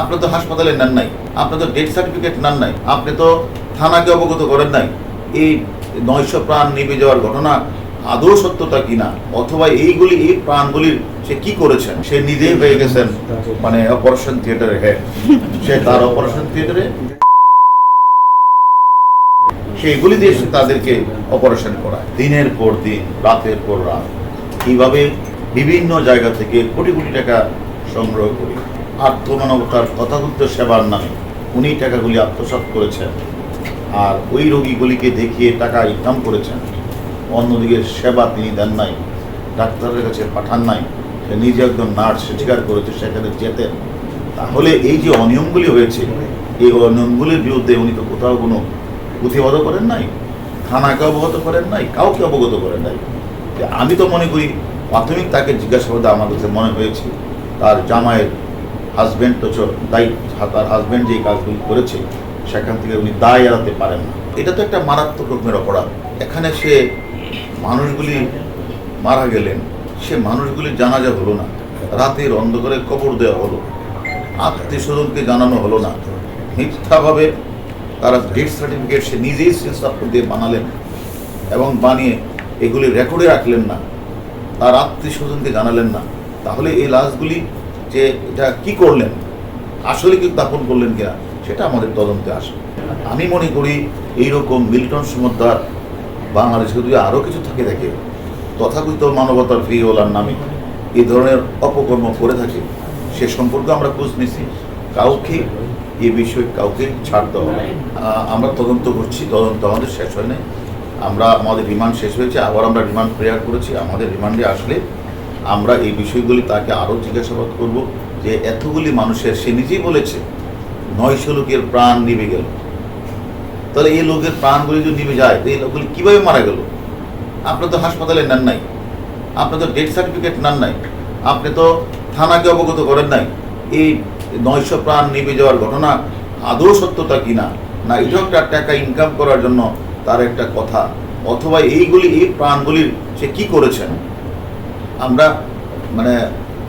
আপনি তো হাসপাতালে নেন নাই, আপনি তো ডেথ সার্টিফিকেট নেন নাই, আপনি তো থানাকে অবগত করেন নাই। এই নয়শো প্রাণ নিভে যাওয়ার ঘটনা আদৌ সত্যতা কিনা অথবা এইগুলি, এই প্রাণগুলির সে কি করেছেন? সে নিজেই হয়ে গেছেন মানে অপারেশন থিয়েটারের হেড সে তার অপারেশন থিয়েটারে সেইগুলি দিয়ে সে তাদেরকে অপারেশন করায়। দিনের পর দিন, রাতের পর রাত। এইভাবে বিভিন্ন জায়গা থেকে কোটি কোটি টাকা সংগ্রহ করি। আত্মমানবতার তথাকথিত সেবার নামে উনি টাকাগুলি আত্মসাৎ করেছেন আর ওই রোগীগুলিকে দেখিয়ে টাকা ইনকাম করেছেন। অন্যদিকে সেবা তিনি দেন নাই, ডাক্তারের কাছে পাঠান নাই, সে নিজে একদম নার্স স্বীকার করেছে, সেখানে যেতেন। তাহলে এই যে অনিয়মগুলি হয়েছে, এই অনিয়মগুলির বিরুদ্ধে উনি তো কোথাও কোনো প্রতিবাদও করেন নাই, থানাকে অবগত করেন নাই, কাউকে অবগত করেন নাই। আমি তো মনে করি, প্রাথমিক তাকে জিজ্ঞাসাবাদে আমার কাছে মনে হয়েছে, তার জামাইয়ের হাজব্যান্ড তো দায়ী, তার হাজব্যান্ড যেই কাজগুলি করেছে, সেখান থেকে উনি দায় এড়াতে পারেন না। এটা তো একটা মারাত্মক রকমের অপরাধ। এখানে সে মানুষগুলি মারা গেলেন, সে মানুষগুলির জানাজা হলো না, রাতের অন্ধকারে কবর দেওয়া হলো আত্মীয় স্বজনকে জানানো হলো না। মিথ্যাভাবে তারা ডেথ সার্টিফিকেট সে নিজেই সেন্সার দিয়ে বানালেন এবং বানিয়ে এগুলি রেকর্ডে রাখলেন না, তার আত্মীয় স্বজনকে জানালেন না। তাহলে এই লাশগুলি যে এটা কি করলেন? আসলে কি দাপন করলেন কিনা? সেটা আমাদের তদন্তে আসে আমি মনে করি এইরকম মিল্টন সমুদ্রার বাংলাদেশে যদি আরও কিছু থাকে থাকে তথাকথিত মানবতার ফিওলার নামে এই ধরনের অপকর্ম করে থাকে, সে সম্পর্কে আমরা খোঁজ নিছি কাউকে এ বিষয়ে কাউকে ছাড় দেওয়া হবে আমরা তদন্ত করছি, তদন্ত আমাদের শেষ হয় আমরা, আমাদের রিমান্ড শেষ হয়েছে, আবার আমরা রিমান্ড প্রেয়ার করেছি। আমাদের রিমান্ডে আসলে আমরা এই বিষয়গুলি তাকে আরও জিজ্ঞাসাবাদ করব যে এতগুলি মানুষের, সে নিজেই বলেছে, নয়শো লোকের প্রাণ নিভে গেল। তাহলে এই লোকের প্রাণগুলি যদি নিভে যায়, তো এই লোকগুলি কীভাবে মারা গেল? আপনি তো হাসপাতালে নেন নাই, আপনি তো ডেথ সার্টিফিকেট নেন নাই, আপনি তো থানাকে অবগত করেন নাই, এই নয়শো প্রাণ নিভে যাওয়ার ঘটনা আদৌ সত্যতা কিনা না? এটাও একটা টাকা ইনকাম করার জন্য তার একটা কথা, অথবা এইগুলি, এই প্রাণগুলির সে কি করেছেন? আমরা মানে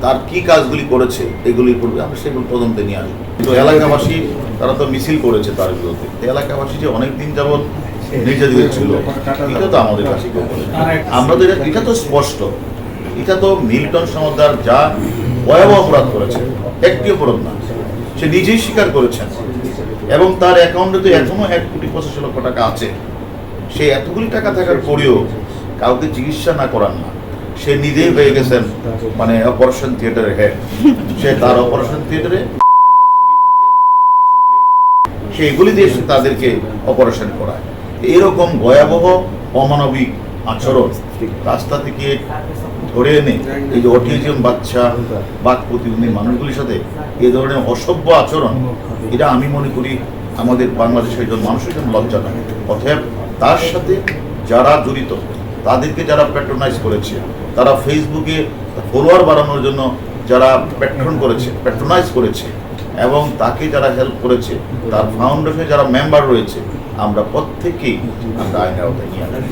তার কি কাজগুলি করেছে এগুলির পূর্বে আমরা সেগুলো তদন্তে নিয়ে আসব। তো এলাকাবাসী, তারা তো মিছিল করেছে তার বিরুদ্ধে। এলাকাবাসী যে অনেক দিন যাবৎ নির্যাতিত ছিল, এটা তো আমাদের কাছে আমরা তো এটা এটা তো স্পষ্ট। এটা তো মিল্টন সমদ্দার যা ভয়াবহ অপরাধ করেছে, একটি অপরাধ না, সে নিজেই স্বীকার করেছেন। এবং তার অ্যাকাউন্টে তো এখনও এক কোটি পঁচাশি লক্ষ টাকা আছে। সে এতগুলি টাকা থাকার পরেও কাউকে চিকিৎসা না করান না সে নিজেই হয়ে গেছেন মানে অপারেশন থিয়েটারের হেড সে তার অপারেশন থিয়েটারে সেইগুলি দিয়ে তাদেরকে অপারেশন করায়। এরকম ভয়াবহ অমানবিক আচরণ রাস্তা থেকে ধরে এনে এই যে অটিজম বাচ্চা, বাক প্রতিবন্ধী মানুষগুলির সাথে এ ধরনের অসভ্য আচরণ, এটা আমি মনে করি আমাদের বাংলাদেশের একজন মানুষের জন্য লজ্জাজনক অতএব তার সাথে যারা জড়িত তাদেরকে যারা প্যাট্রোনাইজ করেছে, তারা ফেসবুকে ফলোয়ার বাড়ানোর জন্য যারা প্যাট্রন করেছে প্যাট্রোনাইজ করেছে এবং তাকে যারা হেল্প করেছে, তার ফাউন্ডেশনে যারা মেম্বার রয়েছে, আমরা প্রত্যেকেই আমরা আইনের আওতায় নিয়ে